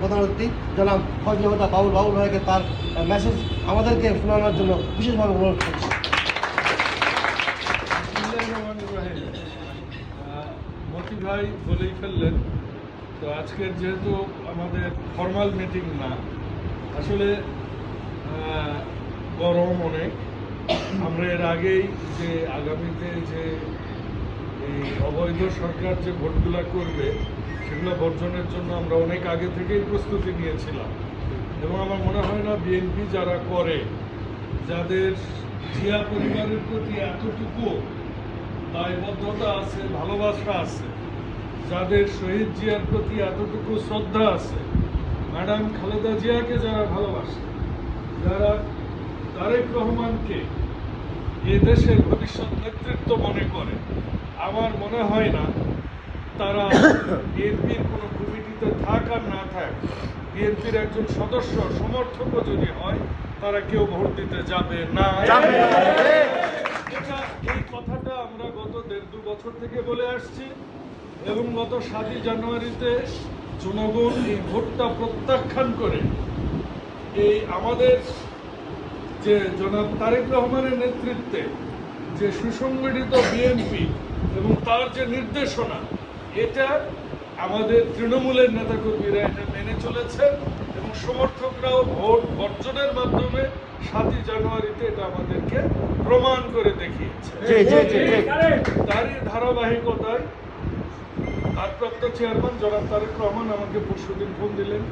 প্রধানমন্ত্রী জনাব ফজল হতা বাবুল বাবুল ভাইকে তার মেসেজ আমাদেরকে শোনানোর জন্য বিশেষভাবে অনুরোধ করছি। মতি ভাই বলেই ফেললেন, তো আজকের যেহেতু আমাদের ফর্মাল মিটিং না, আসলে গরম অনেক। আমরা এর আগেই যে আগামীতে যে এই অবৈধ সরকার যে ভোটগুলো করবে, সেগুলো বর্জনের জন্য আমরা অনেক আগে থেকেই প্রস্তুতি নিয়েছিলাম। এবং আমার মনে হয় না বিএনপি যারা করে, যাদের জিয়া পরিবারের প্রতি এতটুকু দায়বদ্ধতা আছে, ভালোবাসা আছে, যাদের শহীদ জিয়ার প্রতি এতটুকু শ্রদ্ধা আছে, ম্যাডাম খালেদা জিয়াকে যারা ভালোবাসে, যারা তারেক রহমানকে দেশের ভবিষ্যৎ নেতৃত্ব মনে করে। আমার মনে হয় না তারা বিএনপির কোনো কমিটিতে থাক আর না থাক। বিএনপির একজন সদস্য সমর্থকও যদি হয় তারা কেউ ভোট দিতে যাবে না। এই কথাটা আমরা গত দেড় দু বছর থেকে বলে আসছি এবং গত সাতই জানুয়ারিতে জনগণ এই ভোটটা প্রত্যাখ্যান করে। এই আমাদের যে জনাব তারেক রহমানের নেতৃত্বে যে সুসংগঠিত বিএনপি এবং তার যে নির্দেশনা এটা আমাদের তৃণমূলের নেতাকর্মীরা এটা মেনে চলেছে এবং সমর্থকরাও ভোট বর্জনের মাধ্যমে সাতই জানুয়ারিতে এটা আমাদেরকে প্রমাণ করে দেখিয়েছে। তারই ধারাবাহিকতায় ভারপ্রাপ্ত চেয়ারম্যান জনাব তারেক রহমান আমাকে পরশুদিন ফোন দিলেন।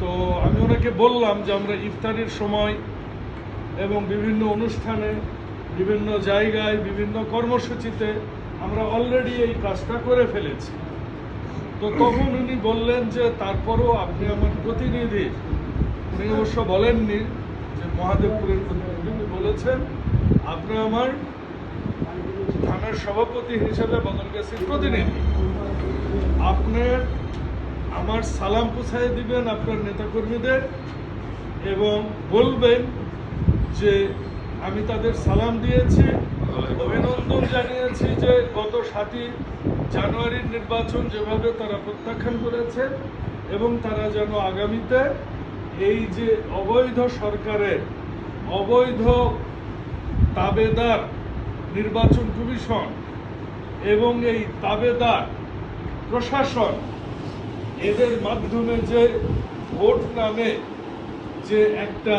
তো আমি ওনাকে বললাম যে আমরা ইফতারির সময় এবং বিভিন্ন অনুষ্ঠানে, বিভিন্ন জায়গায়, বিভিন্ন কর্মসূচিতে আমরা অলরেডি এই কাজটা করে ফেলেছি। তো তখন উনি বললেন যে, তারপরও আপনি আমার প্রতিনিধি। উনি অবশ্য বলেননি যে মহাদেবপুরের প্রতিনিধি। উনি বলেছেন, আপনি আমার থানার সভাপতি হিসেবে বদলগাছির প্রতিনিধি। আপনার আমার সালাম পৌঁছায় দিবেন আপনার নেতাকর্মীদের এবং বলবেন যে আমি তাদের সালাম দিয়েছি, অভিনন্দন জানিয়েছি যে গত সাতই জানুয়ারির নির্বাচন যেভাবে তারা প্রত্যাখ্যান করেছে এবং তারা যেন আগামীতে এই যে অবৈধ সরকারের অবৈধ তাবেদার নির্বাচন কমিশন এবং এই তাবেদার প্রশাসন এদের মাধ্যমে যে ভোট নামে যে একটা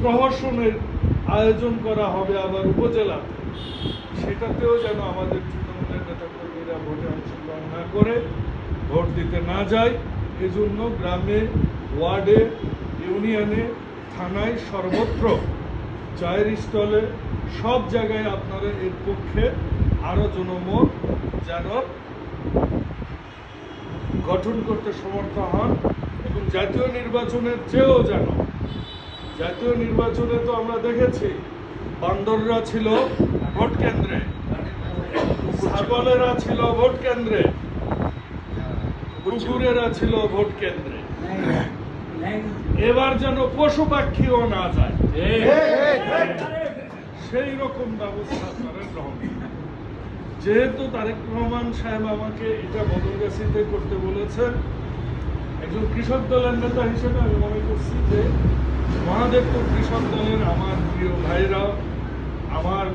প্রহসনের আয়োজন করা হবে আবার উপজেলাতে, সেটাতেও যেন আমাদের তৃণমূলের নেতাকর্মীরা ভোটে অংশগ্রহণ না করে, ভোট দিতে না যায়, এজন্য গ্রামে, ওয়ার্ডে, ইউনিয়নে, থানায় সর্বত্র, চায়ের স্টলে, সব জায়গায় আপনারা এর পক্ষে আরও জনমত যেন গঠন করতে সমর্থ হন এবং জাতীয় নির্বাচনের চেয়েও যেন জাতীয় নির্বাচনে তো আমরা দেখেছি বান্দররা ছিল ভোট কেন্দ্রে ছাগলেরা ছিল ভোট কেন্দ্রে কুকুরেরা ছিল ভোট কেন্দ্রে। এবার যেন পশু পাখিও না যায়। সেই রকম ব্যবস্থা তারা গ্রহণ। যেহেতু তারেক রহমান সাহেব আমাকে এটা বদলগাছিতে করতে বলেছেন, একজন কৃষক দলের নেতা হিসেবে আমি মনে করছি যে মহাদেবপুর কৃষক দলের আমার প্রিয় ভাইরা, আমার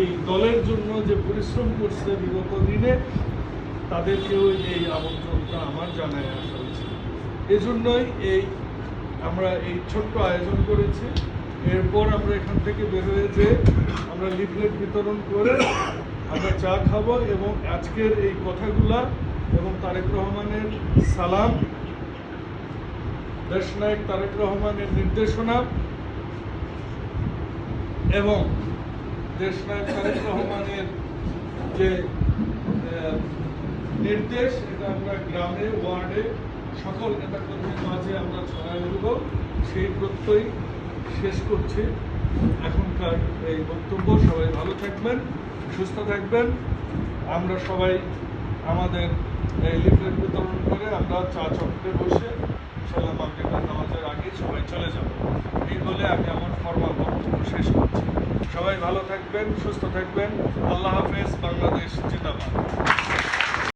এই দলের জন্য যে পরিশ্রম করছে বিগত দিনে তাদেরকেও এই আমন্ত্রণটা আমার জানায় আসা উচিত। এজন্যই এই আমরা এই ছোট্ট আয়োজন করেছি। এরপর আমরা এখান থেকে বের হয়ে যে আমরা লিফলেট বিতরণ করে আমরা চা খাব এবং আজকের এই কথাগুলা এবং তারেক রহমানের সালাম, দেশ দেশনায়ক তারেক রহমানের নির্দেশনা এবং দেশ দেশনায়ক তারেক রহমানের যে নির্দেশ, এটা আমরা গ্রামে, ওয়ার্ডে সকল নেতাকর্মীর মাঝে আমরা ছড়াই দেব সেই প্রত্যয় শেষ করছি। এখনকার এই বক্তব্য, সবাই ভালো থাকবেন, সুস্থ থাকবেন। আমরা সবাই আমাদের এই লিফলেট বিতরণ করে আমরা চা চক্রে বসে ইনশাল্লাহ মার্কেটের নামাজের আগে সবাই চলে যাব। এই বলে আমি আমার ফর্মাল বক্তব্য শেষ করছি। সবাই ভালো থাকবেন, সুস্থ থাকবেন। আল্লাহ হাফেজ, বাংলাদেশ জিন্দাবাদ।